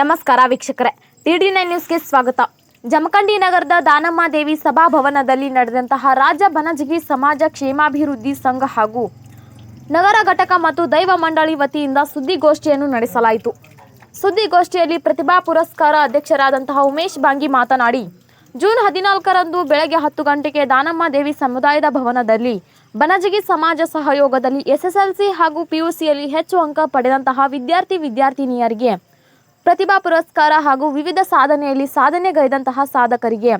ನಮಸ್ಕಾರ ವೀಕ್ಷಕರೇ. T D nine ನ್ಯೂಸ್ಗೆ ಸ್ವಾಗತ. ಜಮಖಂಡಿ ನಗರದ ದಾನಮ್ಮ ದೇವಿ ಸಭಾಭವನದಲ್ಲಿ ನಡೆದಂತಹ ರಾಜ ಬನಜಗಿ ಸಮಾಜ ಕ್ಷೇಮಾಭಿವೃದ್ಧಿ ಸಂಘ ಹಾಗೂ ನಗರ ಘಟಕ ಮತ್ತು ದೈವ ಮಂಡಳಿ ವತಿಯಿಂದ ಸುದ್ದಿಗೋಷ್ಠಿಯನ್ನು ನಡೆಸಲಾಯಿತು. ಸುದ್ದಿಗೋಷ್ಠಿಯಲ್ಲಿ ಪ್ರತಿಭಾ ಪುರಸ್ಕಾರ ಅಧ್ಯಕ್ಷರಾದಂತಹ ಉಮೇಶ್ ಬಾಂಗಿ ಮಾತನಾಡಿ, ಜೂನ್ ಹದಿನಾಲ್ಕರಂದು ಬೆಳಗ್ಗೆ ಹತ್ತು ಗಂಟೆಗೆ ದಾನಮ್ಮ ದೇವಿ ಸಮುದಾಯದ ಭವನದಲ್ಲಿ ಬನಜಗಿ ಸಮಾಜ ಸಹಯೋಗದಲ್ಲಿ ಎಸ್ಎಸ್ಎಲ್ಸಿ ಹಾಗೂ ಪಿಯುಸಿಯಲ್ಲಿ ಹೆಚ್ಚು ಅಂಕ ಪಡೆದಂತಹ ವಿದ್ಯಾರ್ಥಿ ವಿದ್ಯಾರ್ಥಿನಿಯರಿಗೆ ಪ್ರತಿಭಾ ಪುರಸ್ಕಾರ ಹಾಗೂ ವಿವಿಧ ಸಾಧನೆಯಲ್ಲಿ ಸಾಧನೆಗೈದಂತಹ ಸಾಧಕರಿಗೆ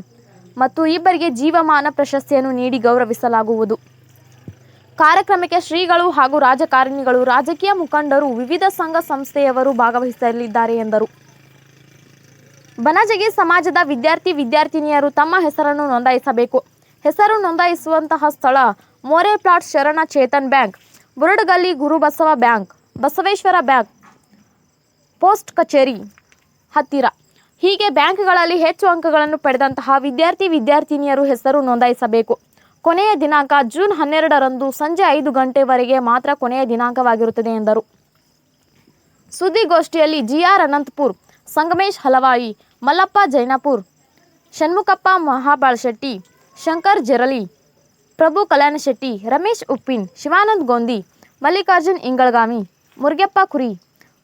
ಮತ್ತು ಇಬ್ಬರಿಗೆ ಜೀವಮಾನ ಪ್ರಶಸ್ತಿಯನ್ನು ನೀಡಿ ಗೌರವಿಸಲಾಗುವುದು. ಕಾರ್ಯಕ್ರಮಕ್ಕೆ ಶ್ರೀಗಳು ಹಾಗೂ ರಾಜಕಾರಣಿಗಳು, ರಾಜಕೀಯ ಮುಖಂಡರು, ವಿವಿಧ ಸಂಘ ಸಂಸ್ಥೆಯವರು ಭಾಗವಹಿಸಲಿದ್ದಾರೆ ಎಂದರು. ಬನಜಗಿ ಸಮಾಜದ ವಿದ್ಯಾರ್ಥಿ ವಿದ್ಯಾರ್ಥಿನಿಯರು ತಮ್ಮ ಹೆಸರನ್ನು ನೋಂದಾಯಿಸಬೇಕು. ಹೆಸರು ನೋಂದಾಯಿಸುವಂತಹ ಸ್ಥಳ More plot Sharana Chetan bank, Burudagalli Gurubasava bank, Basaveshwara bank post ಕಚೇರಿ ಹತ್ತಿರ. ಹೀಗೆ ಬ್ಯಾಂಕ್ಗಳಲ್ಲಿ ಹೆಚ್ಚು ಅಂಕಗಳನ್ನು ಪಡೆದಂತಹ ವಿದ್ಯಾರ್ಥಿ ವಿದ್ಯಾರ್ಥಿನಿಯರು ಹೆಸರು ನೋಂದಾಯಿಸಬೇಕು. ಕೊನೆಯ ದಿನಾಂಕ ಜೂನ್ ಹನ್ನೆರಡರಂದು ಸಂಜೆ ಐದು ಗಂಟೆವರೆಗೆ ಮಾತ್ರ ಕೊನೆಯ ದಿನಾಂಕವಾಗಿರುತ್ತದೆ ಎಂದರು. ಸುದ್ದಿಗೋಷ್ಠಿಯಲ್ಲಿ ಜಿಆರ್ ಅನಂತಪುರ್, ಸಂಗಮೇಶ್ ಹಲವಾಯಿ, ಮಲ್ಲಪ್ಪ ಜೈನಾಪುರ್, ಷಣ್ಮುಖಪ್ಪ ಮಹಾಬಾಳಶೆಟ್ಟಿ ಶಂಕರ್ ಜರಲಿ, ಪ್ರಭು ಕಲ್ಯಾಣ ಶೆಟ್ಟಿ, ರಮೇಶ್ ಉಪ್ಪಿನ್, ಶಿವಾನಂದ್ ಗೊಂದಿ, ಮಲ್ಲಿಕಾರ್ಜುನ್ ಇಂಗಳಗಾಮಿ, ಮುರುಗಪ್ಪ ಕುರಿ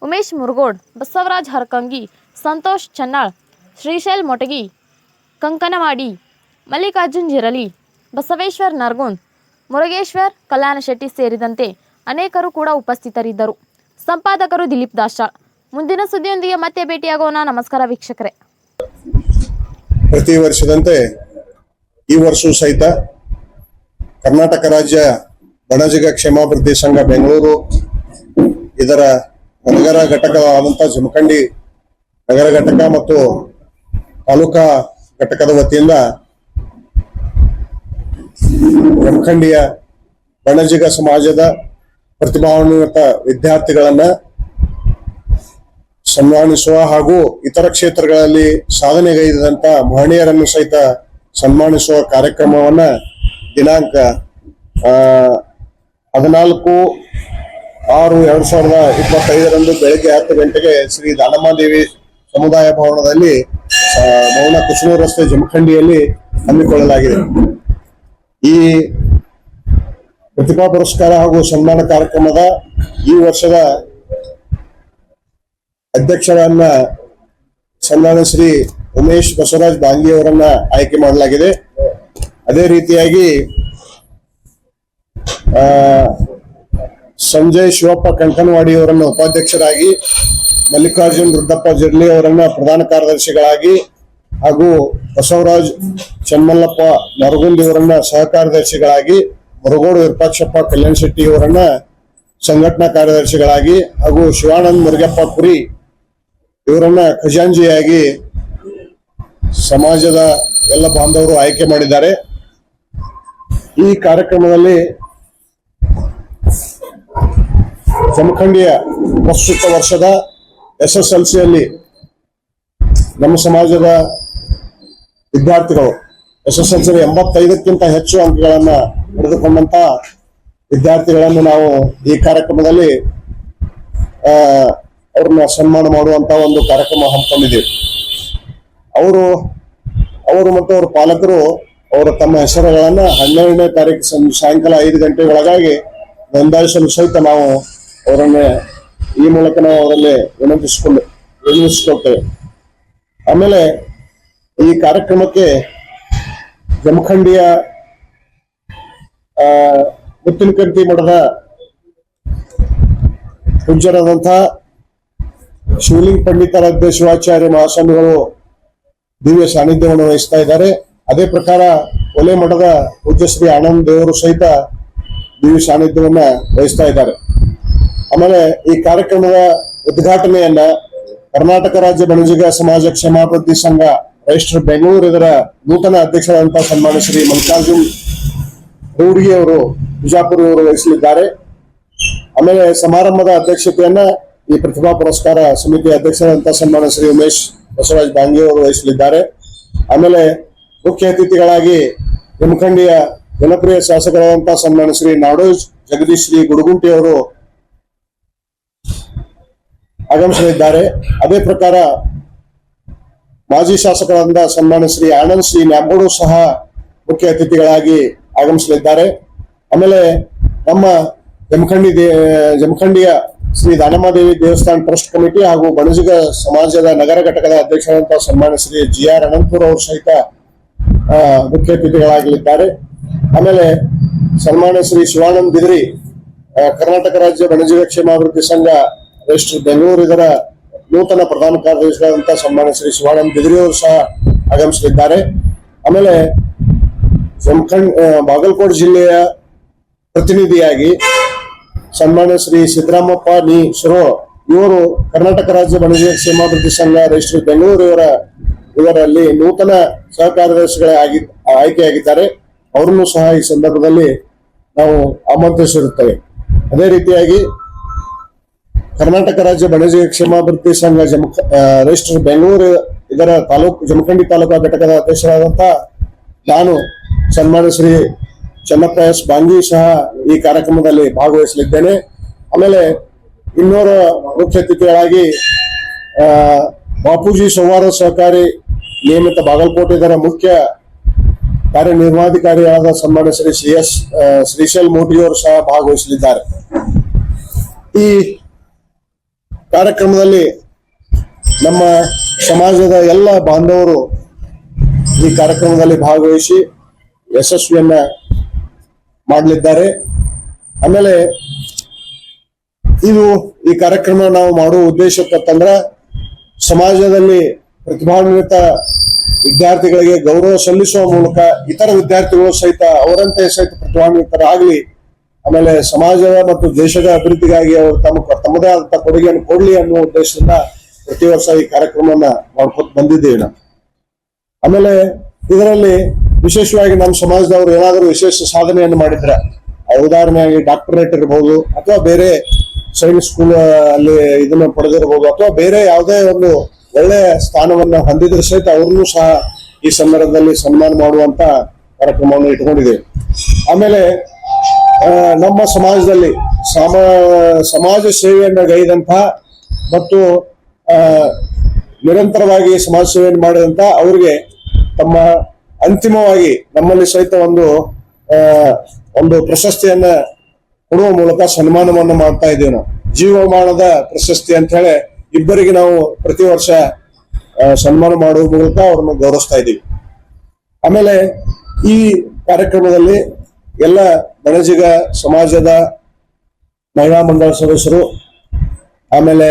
ಉಮೇಶ್ ಮುರುಗೋಡ್, ಬಸವರಾಜ್ ಹರಕಂಗಿ, ಸಂತೋಷ್ ಚನ್ನಾಳ್, ಶ್ರೀಶೈಲ್ ಮೊಟಗಿ, ಕಂಕನವಾಡಿ, ಮಲ್ಲಿಕಾರ್ಜುನ್ ಜಿರಲಿ, ಬಸವೇಶ್ವರ್ ನರ್ಗುಂದ್, ಮುರುಗೇಶ್ವರ್ ಕಲ್ಯಾಣ ಶೆಟ್ಟಿ ಸೇರಿದಂತೆ ಅನೇಕರು ಕೂಡ ಉಪಸ್ಥಿತರಿದ್ದರು. ಸಂಪಾದಕರು ದಿಲೀಪ್ ದಾಶಾಳ್ ಮುಂದಿನ ಸುದ್ದಿಯೊಂದಿಗೆ ಮತ್ತೆ ಭೇಟಿಯಾಗೋಣ. ನಮಸ್ಕಾರ ವೀಕ್ಷಕರೇ. ಪ್ರತಿ ವರ್ಷದಂತೆ ಈ ವರ್ಷವೂ ಸಹಿತ ಕರ್ನಾಟಕ ರಾಜ್ಯ ಬಣಜಿಗ ಕ್ಷೇಮಾಭಿವೃದ್ಧಿ ಸಂಘ ಬೆಂಗಳೂರು ಇದರ ನಗರ ಘಟಕವಾದಂಥ ಜಮಖಂಡಿ ನಗರ ಘಟಕ ಮತ್ತು ತಾಲೂಕಾ ಘಟಕದ ವತಿಯಿಂದ ಜಮಖಂಡಿಯ ಬಣಜಿಗ ಸಮಾಜದ ಪ್ರತಿಭಾನ್ವಿತ ವಿದ್ಯಾರ್ಥಿಗಳನ್ನ ಸನ್ಮಾನಿಸುವ ಹಾಗೂ ಇತರ ಕ್ಷೇತ್ರಗಳಲ್ಲಿ ಸಾಧನೆಗೈದಂತ ಮಹನೀಯರನ್ನು ಸಹಿತ ಸನ್ಮಾನಿಸುವ ಕಾರ್ಯಕ್ರಮವನ್ನ ದಿನಾಂಕ ಹದಿನಾಲ್ಕು ಆರು ಎರಡ್ ಸಾವಿರದ ಇಪ್ಪತ್ತೈದರಂದು ಬೆಳಗ್ಗೆ ಹತ್ತು ಗಂಟೆಗೆ ಶ್ರೀ ದಾನಮ್ಮದೇವಿ ಸಮುದಾಯ ಭವನದಲ್ಲಿ ಮೌನ ಕುಸನೂರು ರಸ್ತೆ ಜಮಖಂಡಿಯಲ್ಲಿ ಹಮ್ಮಿಕೊಳ್ಳಲಾಗಿದೆ. ಈ ಪ್ರತಿಭಾ ಪುರಸ್ಕಾರ ಹಾಗೂ ಸನ್ಮಾನ ಕಾರ್ಯಕ್ರಮದ ಈ ವರ್ಷದ ಅಧ್ಯಕ್ಷರನ್ನ ಸನ್ಮಾನ ಶ್ರೀ ಉಮೇಶ್ ಬಸವರಾಜ್ ಬಾಂಗಿ ಅವರನ್ನ ಆಯ್ಕೆ ಮಾಡಲಾಗಿದೆ. ಅದೇ ರೀತಿಯಾಗಿ ಸಂಜಯ್ ಶಿವಪ್ಪ ಕಂಕನವಾಡಿ ಅವರನ್ನು ಉಪಾಧ್ಯಕ್ಷರಾಗಿ, ಮಲ್ಲಿಕಾರ್ಜುನ್ ರುದ್ದಪ್ಪ ಜಿರ್ಲಿ ಅವರನ್ನ ಪ್ರಧಾನ ಕಾರ್ಯದರ್ಶಿಗಳಾಗಿ ಹಾಗೂ ಬಸವರಾಜ್ ಚನ್ಮಲ್ಲಪ್ಪ ನರಗುಂದಿ ಅವರನ್ನ ಸಹ ಕಾರ್ಯದರ್ಶಿಗಳಾಗಿ ಮುರುಗೋಡು ವಿರೂಪಾಕ್ಷಪ್ಪ ಕಲ್ಯಾಣ್ ಶೆಟ್ಟಿ ಅವರನ್ನ ಸಂಘಟನಾ ಕಾರ್ಯದರ್ಶಿಗಳಾಗಿ ಹಾಗೂ ಶಿವಾನಂದ್ ಮುರುಗಪ್ಪ ಪುರಿ ಇವರನ್ನ ಖಜಾಂಜಿಯಾಗಿ ಸಮಾಜದ ಎಲ್ಲ ಬಾಂಧವರು ಆಯ್ಕೆ ಮಾಡಿದ್ದಾರೆ. ಈ ಕಾರ್ಯಕ್ರಮದಲ್ಲಿ ಜಮಖಂಡಿಯ ಪ್ರಸ್ತುತ ವರ್ಷದ ಎಸ್ ಎಸ್ ಎಲ್ ಸಿಯಲ್ಲಿ ನಮ್ಮ ಸಮಾಜದ ವಿದ್ಯಾರ್ಥಿಗಳು ಎಸ್ ಎಸ್ ಎಲ್ ಸಿ ಎಂಬತ್ತೈದಕ್ಕಿಂತ ಹೆಚ್ಚು ಅಂಕಗಳನ್ನ ಪಡೆದುಕೊಂಡಂತ ವಿದ್ಯಾರ್ಥಿಗಳನ್ನು ನಾವು ಈ ಕಾರ್ಯಕ್ರಮದಲ್ಲಿ ಅವ್ರನ್ನ ಸನ್ಮಾನ ಮಾಡುವಂತ ಒಂದು ಕಾರ್ಯಕ್ರಮ ಹಮ್ಮಿಕೊಂಡಿದ್ದೀವಿ. ಅವರು ಅವರು ಮತ್ತು ಅವರ ಪಾಲಕರು ಅವರ ತಮ್ಮ ಹೆಸರುಗಳನ್ನ ಹನ್ನೆರಡನೇ ತಾರೀಕು ಸಾಯಂಕಾಲ ಐದು ಗಂಟೆ ಒಳಗಾಗಿ ನೋಂದಾಯಿಸಲು ಸಹಿತ ನಾವು ಅವರನ್ನ ಈ ಮೂಲಕ ನಾವು ಅವರಲ್ಲಿ ವಿನಂತಿಸಿಕೊಂಡು ವಿನಂತಿಸಿಕೊಳ್ತೇವೆ. ಆಮೇಲೆ ಈ ಕಾರ್ಯಕ್ರಮಕ್ಕೆ ಜಮಖಂಡಿಯ ಮುತ್ತಿನಕಂತಿ ಮಠದ ಪೂಜ್ಯರಾದಂತಹ ಶಿವಲಿಂಗ ಪಂಡಿತಾರಾಧ್ಯ ಶಿವಾಚಾರ್ಯ ಮಹಾಸ್ವಾಮಿಗಳು ದಿವ್ಯ ಸಾನ್ನಿಧ್ಯವನ್ನು ವಹಿಸ್ತಾ ಇದ್ದಾರೆ. ಅದೇ ಪ್ರಕಾರ ಒಲೆ ಮಠದ ಪೂಜ್ಯ ಶ್ರೀ ಆನಂದ್ ದೇವರು ಸಹಿತ ದಿವ್ಯ ಸಾನ್ನಿಧ್ಯವನ್ನ ವಹಿಸ್ತಾ ಇದ್ದಾರೆ. ಆಮೇಲೆ ಈ ಕಾರ್ಯಕ್ರಮದ ಉದ್ಘಾಟನೆಯನ್ನ ಕರ್ನಾಟಕ ರಾಜ್ಯ ಬಣಜಿಗ ಸಮಾಜ ಕ್ಷೇಮಾಭಿವೃದ್ಧಿ ಸಂಘ ರಿಜಿಸ್ಟರ್ ಬೆಂಗಳೂರು ಇದರ ನೂತನ ಅಧ್ಯಕ್ಷರಾದಂತಹ ಸನ್ಮಾನ ಶ್ರೀ ಮಲ್ಲಿಕಾರ್ಜುನ್ ರೂಢಿ ಅವರು, ಬಿಜಾಪುರ ಅವರು ವಹಿಸಲಿದ್ದಾರೆ. ಆಮೇಲೆ ಸಮಾರಂಭದ ಅಧ್ಯಕ್ಷತೆಯನ್ನ ಈ ಪ್ರತಿಭಾ ಪುರಸ್ಕಾರ ಸಮಿತಿ ಅಧ್ಯಕ್ಷರಾದಂತಹ ಸನ್ಮಾನ ಶ್ರೀ ಉಮೇಶ್ ಬಸವರಾಜ್ ಬಾಂಗಿ ಅವರು ವಹಿಸಲಿದ್ದಾರೆ. ಆಮೇಲೆ ಮುಖ್ಯ ಅತಿಥಿಗಳಾಗಿ ಜಮಖಂಡಿಯ ಜನಪ್ರಿಯ ಶಾಸಕರಾದಂತಹ ಸನ್ಮಾನ ಶ್ರೀ ನಾಡೋಜ್ ಜಗದೀಶ್ ಶ್ರೀ ಗುಡುಗುಂಟಿ ಅವರು ಆಗಮಿಸಲಿದ್ದಾರೆ. ಅದೇ ಪ್ರಕಾರ ಮಾಜಿ ಶಾಸಕರಾದ ಸನ್ಮಾನ ಶ್ರೀ ಆನಂದ್, ಶ್ರೀ ನ್ಯಾಂಬೋಡು ಸಹ ಮುಖ್ಯ ಅತಿಥಿಗಳಾಗಿ ಆಗಮಿಸಲಿದ್ದಾರೆ. ಆಮೇಲೆ ನಮ್ಮ ಜಮಖಂಡಿ ದೇ, ಜಮಖಂಡಿಯ ಶ್ರೀ ದಾನಮಾದೇವಿ ದೇವಸ್ಥಾನ ಟ್ರಸ್ಟ್ ಕಮಿಟಿ ಹಾಗೂ ಬಣಜಿಗ ಸಮಾಜದ ನಗರ ಘಟಕದ ಅಧ್ಯಕ್ಷರಾದಂತಹ ಸನ್ಮಾನ ಶ್ರೀ ಜಿ ಆರ್ ಅನಂತಪುರ ಅವರು ಸಹಿತ ಮುಖ್ಯ ಅತಿಥಿಗಳಾಗಲಿದ್ದಾರೆ. ಆಮೇಲೆ ಸನ್ಮಾನ ಶ್ರೀ ಶಿವಾನಂದ್ ಬಿದ್ರಿ ಕರ್ನಾಟಕ ರಾಜ್ಯ ಬಣಜಿಗ ಕ್ಷೇಮಾಭಿವೃದ್ಧಿ ಸಂಘ ರಿಜಿಸ್ಟರ್ ಬೆಂಗಳೂರು ಇದರ ನೂತನ ಪ್ರಧಾನ ಕಾರ್ಯದರ್ಶಿಗಳಾದಂತಹ ಸನ್ಮಾನ ಶ್ರೀ ಶಿವಾನಂದ ಬಿದ್ರಿಯವರು ಸಹ ಆಗಮಿಸಲಿದ್ದಾರೆ. ಆಮೇಲೆ ಜಮಖಂಡ್ ಬಾಗಲಕೋಟೆ ಜಿಲ್ಲೆಯ ಪ್ರತಿನಿಧಿಯಾಗಿ ಸನ್ಮಾನ್ಯ ಶ್ರೀ ಸಿದ್ದರಾಮಪ್ಪ ನೀ ಶಿರೋ ಇವರು ಕರ್ನಾಟಕ ರಾಜ್ಯ ವಾಣಿಜ್ಯ ಕ್ಷೇಮಾಭಿವೃದ್ಧಿ ಸಂಘ ರಿಜಿಸ್ಟರ್ ಬೆಂಗಳೂರು ಇವರ, ಇವರಲ್ಲಿ ನೂತನ ಸಹ ಕಾರ್ಯದರ್ಶಿಗಳಾಗಿ ಆಯ್ಕೆಯಾಗಿದ್ದಾರೆ. ಅವರನ್ನು ಸಹ ಈ ಸಂದರ್ಭದಲ್ಲಿ ನಾವು ಆಮಂತ್ರಿಸಿರುತ್ತೇವೆ. ಅದೇ ರೀತಿಯಾಗಿ ಕರ್ನಾಟಕ ರಾಜ್ಯ ಬಣಜಿಗ ಕ್ಷೇಮಾಭಿವೃದ್ಧಿ ಸಂಘ ಜಮ ರಿಜಿಸ್ಟರ್ ಬೆಂಗಳೂರು, ಇದರ ತಾಲೂಕು ಜಮಖಂಡಿ ತಾಲೂಕಾ ಘಟಕದ ಅಧ್ಯಕ್ಷರಾದಂತ ನಾನು ಸನ್ಮಾನ ಶ್ರೀ ಚನ್ನಪ್ಪ ಎಸ್ ಬಾಂಗಿ ಸಹ ಈ ಕಾರ್ಯಕ್ರಮದಲ್ಲಿ ಭಾಗವಹಿಸಲಿದ್ದೇನೆ. ಆಮೇಲೆ ಇನ್ನೂರ ಮುಖ್ಯ ಅತಿಥಿಗಳಾಗಿ ಬಾಪೂಜಿ ಸೋಮವಾರ ಸಹಕಾರಿ ನಿಯಮಿತ ಬಾಗಲಕೋಟೆ ಇದರ ಮುಖ್ಯ ಕಾರ್ಯನಿರ್ವಹಣಾಧಿಕಾರಿಯಾದ ಸನ್ಮಾನ್ಯ ಶ್ರೀ ಸಿ ಎಸ್ ಶ್ರೀಶೈಲ್ ಮೋಟಿಯವರು ಸಹ ಭಾಗವಹಿಸಲಿದ್ದಾರೆ. ಈ ಕಾರ್ಯಕ್ರಮದಲ್ಲಿ ನಮ್ಮ ಸಮಾಜದ ಎಲ್ಲ ಬಾಂಧವರು ಈ ಕಾರ್ಯಕ್ರಮದಲ್ಲಿ ಭಾಗವಹಿಸಿ ಯಶಸ್ವಿಯನ್ನ ಮಾಡಲಿದ್ದಾರೆ. ಆಮೇಲೆ ಇದು ಈ ಕಾರ್ಯಕ್ರಮ ನಾವು ಮಾಡುವ ಉದ್ದೇಶಕ್ಕಂತಂದ್ರ ಸಮಾಜದಲ್ಲಿ ಪ್ರತಿಭಾನ್ವಿತ ವಿದ್ಯಾರ್ಥಿಗಳಿಗೆ ಗೌರವ ಸಲ್ಲಿಸುವ ಮೂಲಕ ಇತರ ವಿದ್ಯಾರ್ಥಿಗಳು ಸಹಿತ ಅವರಂತೆ ಸಹಿತ ಪ್ರತಿಭಾನ್ವಿತರಾಗಲಿ ಆಮೇಲೆ ಸಮಾಜದ ಮತ್ತು ದೇಶದ ಅಭಿವೃದ್ಧಿಗಾಗಿ ಅವರು ತಮ್ಮ ತಮ್ಮದೇ ಆದಂತ ಕೊಡುಗೆಯನ್ನು ಕೊಡ್ಲಿ ಅನ್ನುವ ಉದ್ದೇಶದಿಂದ ಪ್ರತಿ ವರ್ಷ ಈ ಕಾರ್ಯಕ್ರಮವನ್ನ ಮಾಡ್ಕೊತ ಬಂದಿದ್ದೇವೆ ಆಮೇಲೆ ಇದರಲ್ಲಿ ವಿಶೇಷವಾಗಿ ನಮ್ಮ ಸಮಾಜದವರು ಏನಾದರೂ ವಿಶೇಷ ಸಾಧನೆಯನ್ನು ಮಾಡಿದ್ರೆ ಉದಾಹರಣೆಯಾಗಿ ಡಾಕ್ಟರೇಟ್ ಇರಬಹುದು ಅಥವಾ ಬೇರೆ ಸೈನ್ಸ್ ಸ್ಕೂಲ್ ಅಲ್ಲಿ ಇದನ್ನ ಪಡೆದಿರಬಹುದು ಅಥವಾ ಬೇರೆ ಯಾವುದೇ ಒಂದು ಒಳ್ಳೆಯ ಸ್ಥಾನವನ್ನ ಹೊಂದಿದ್ರೆ ಸಹಿತ ಅವ್ರನ್ನೂ ಸಹ ಈ ಸಂದರ್ಭದಲ್ಲಿ ಸನ್ಮಾನ ಮಾಡುವಂತ ಕಾರ್ಯಕ್ರಮವನ್ನು ಇಟ್ಕೊಂಡಿದೆ ಆಮೇಲೆ ನಮ್ಮ ಸಮಾಜದಲ್ಲಿ ಸಮ, ಸಮಾಜ ಸೇವೆಯನ್ನು ಗೈದಂತ ಮತ್ತು ನಿರಂತರವಾಗಿ ಸಮಾಜ ಸೇವೆಯನ್ನು ಮಾಡಿದಂತ ಅವರಿಗೆ ತಮ್ಮ ಅಂತಿಮವಾಗಿ ನಮ್ಮಲ್ಲಿ ಸಹಿತ ಒಂದು ಒಂದು ಪ್ರಶಸ್ತಿಯನ್ನ ಕೊಡುವ ಮೂಲಕ ಸನ್ಮಾನವನ್ನು ಮಾಡ್ತಾ ಇದ್ದೇವೆ ನಾವು. ಜೀವಮಾನದ ಪ್ರಶಸ್ತಿ ಅಂತ ಹೇಳಿ ಇಬ್ಬರಿಗೆ ನಾವು ಪ್ರತಿ ವರ್ಷ ಸನ್ಮಾನ ಮಾಡುವ ಮೂಲಕ ಅವ್ರನ್ನ ಗೌರವಿಸ್ತಾ ಇದ್ದೀವಿ. ಆಮೇಲೆ ಈ ಕಾರ್ಯಕ್ರಮದಲ್ಲಿ ಎಲ್ಲ ಬಣಜಿಗ ಸಮಾಜದ ಮಹಿಳಾ ಮಂಡಳ ಸದಸ್ಯರು, ಆಮೇಲೆ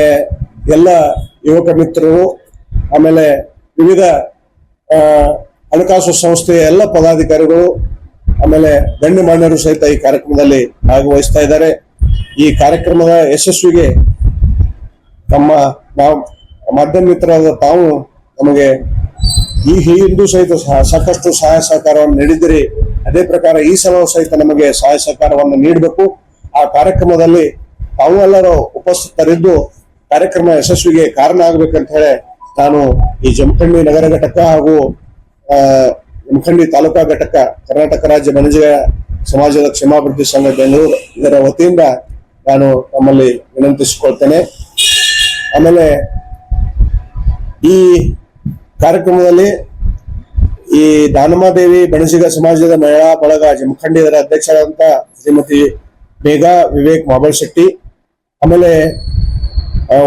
ಎಲ್ಲ ಯುವಕ ಮಿತ್ರರು, ಆಮೇಲೆ ವಿವಿಧ ಹಣಕಾಸು ಸಂಸ್ಥೆಯ ಎಲ್ಲ ಪದಾಧಿಕಾರಿಗಳು, ಆಮೇಲೆ ಗಣ್ಯಮಾನ್ಯರು ಸಹಿತ ಈ ಕಾರ್ಯಕ್ರಮದಲ್ಲಿ ಭಾಗವಹಿಸ್ತಾ ಇದ್ದಾರೆ. ಈ ಕಾರ್ಯಕ್ರಮದ ಯಶಸ್ವಿಗೆ ನಾವು ಮಾಧ್ಯಮ ಮಿತ್ರರಾದ ತಾವು ನಮಗೆ ಈ ಹಿಂದೂ ಸಹಿತ ಸಹ- ಸಾಕಷ್ಟು ಸಹಾಯ ಸಹಕಾರವನ್ನು ನೀಡಿದಿರಿ ಅದೇ ಪ್ರಕಾರ ಈ ಸಲ ಸಹಿತ ನಮಗೆ ಸಹಾಯ ಸಹಕಾರವನ್ನು ನೀಡಬೇಕು. ಆ ಕಾರ್ಯಕ್ರಮದಲ್ಲಿ ತಾವೆಲ್ಲರೂ ಉಪಸ್ಥಿತರಿದ್ದು ಕಾರ್ಯಕ್ರಮ ಯಶಸ್ವಿಗೆ ಕಾರಣ ಆಗ್ಬೇಕಂತ ಹೇಳಿ ನಾನು ಈ ಜಮಖಂಡಿ ನಗರ ಘಟಕ ಹಾಗೂ ಜಮಖಂಡಿ ತಾಲೂಕಾ ಘಟಕ ಕರ್ನಾಟಕ ರಾಜ್ಯ ಬಣಜಿಗ ಸಮಾಜದ ಕ್ಷೇಮಾಭಿವೃದ್ಧಿ ಸಂಘ ಬೆಂಗಳೂರು ಇದರ ವತಿಯಿಂದ ನಾನು ತಮ್ಮಲ್ಲಿ ವಿನಂತಿಸಿಕೊಳ್ತೇನೆ. ಆಮೇಲೆ ಈ ಕಾರ್ಯಕ್ರಮದಲ್ಲಿ ಈ ದಾನಮಾದೇವಿ ಬಣಸಿಗ ಸಮಾಜದ ಮಹಿಳಾ ಬಳಗ ಜಮಖಂಡಿದರ ಅಧ್ಯಕ್ಷರಾದಂತ ಶ್ರೀಮತಿ ಮೇಘಾ ವಿವೇಕ್ ಮಾಬಲ್ ಶೆಟ್ಟಿ, ಆಮೇಲೆ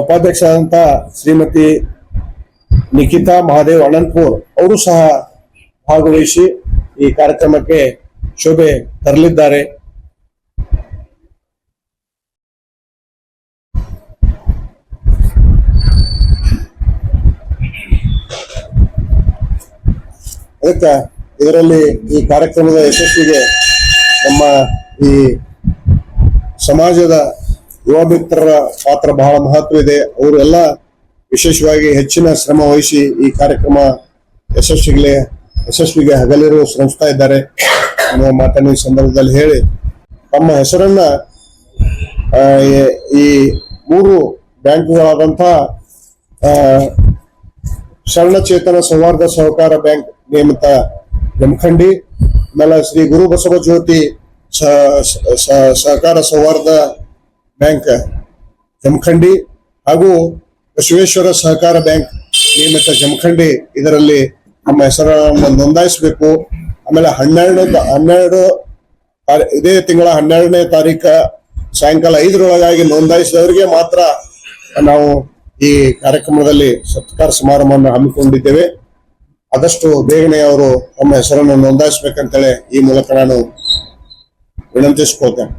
ಉಪಾಧ್ಯಕ್ಷರಾದಂತ ಶ್ರೀಮತಿ ನಿಖಿತಾ ಮಹಾದೇವ್ ಅನಂತಪುರ್ ಅವರು ಸಹ ಭಾಗವಹಿಸಿ ಈ ಕಾರ್ಯಕ್ರಮಕ್ಕೆ ಶೋಭೆ ತರಲಿದ್ದಾರೆ. ಅದಕ್ಕೆ ಇದರಲ್ಲಿ ಈ ಕಾರ್ಯಕ್ರಮದ ಯಶಸ್ವಿಗೆ ನಮ್ಮ ಈ ಸಮಾಜದ ಯುವ ಮಿತ್ರರ ಪಾತ್ರ ಬಹಳ ಮಹತ್ವ ಇದೆ. ಅವರೆಲ್ಲ ವಿಶೇಷವಾಗಿ ಹೆಚ್ಚಿನ ಶ್ರಮ ವಹಿಸಿ ಈ ಕಾರ್ಯಕ್ರಮ ಯಶಸ್ವಿಗೆ ಯಶಸ್ವಿಗೆ ಹಗಲಿರು ಶ್ರಮಿಸ್ತಾ ಇದ್ದಾರೆ ಅನ್ನುವ ಮಾತನ್ನು ಈ ಸಂದರ್ಭದಲ್ಲಿ ಹೇಳಿ, ತಮ್ಮ ಹೆಸರನ್ನ ಈ- ಮೂರು ಬ್ಯಾಂಕ್ಗಳಾದಂತಹ ಶರಣಚೇತನ ಸೌಹಾರ್ದ ಸಹಕಾರ ಬ್ಯಾಂಕ್ ನೇಮಿತ ಜಮಖಂಡಿ ಆಮೇಲೆ ಶ್ರೀ ಗುರು ಬಸವ ಜ್ಯೋತಿ ಸಹಕಾರ ಸೌಹಾರ್ದ ಬ್ಯಾಂಕ್ ಜಮಖಂಡಿ ಹಾಗೂ ಬಸವೇಶ್ವರ ಸಹಕಾರ ಬ್ಯಾಂಕ್ ನಿಯಮಿತ ಜಮಖಂಡಿ ಇದರಲ್ಲಿ ನಮ್ಮ ಹೆಸರನ್ನು ನೋಂದಾಯಿಸಬೇಕು. ಆಮೇಲೆ ಹನ್ನೆರಡು ಹನ್ನೆರಡು ಇದೇ ತಿಂಗಳ ಹನ್ನೆರಡನೇ ತಾರೀಕ ಸಾಯಂಕಾಲ ಐದರೊಳಗಾಗಿ ನೋಂದಾಯಿಸಿದವರಿಗೆ ಮಾತ್ರ ನಾವು ಈ ಕಾರ್ಯಕ್ರಮದಲ್ಲಿ ಸತ್ಕಾರ ಸಮಾರಂಭವನ್ನು ಹಮ್ಮಿಕೊಂಡಿದ್ದೇವೆ. ಆದಷ್ಟು ಬೇಗನೆ ಅವರು ತಮ್ಮ ಹೆಸರನ್ನು ನೋಂದಾಯಿಸಬೇಕಂತೇಳಿ ಈ ಮೂಲಕ ನಾನು ವಿನಂತಿಸ್ಕೊಳ್ತೇನೆ.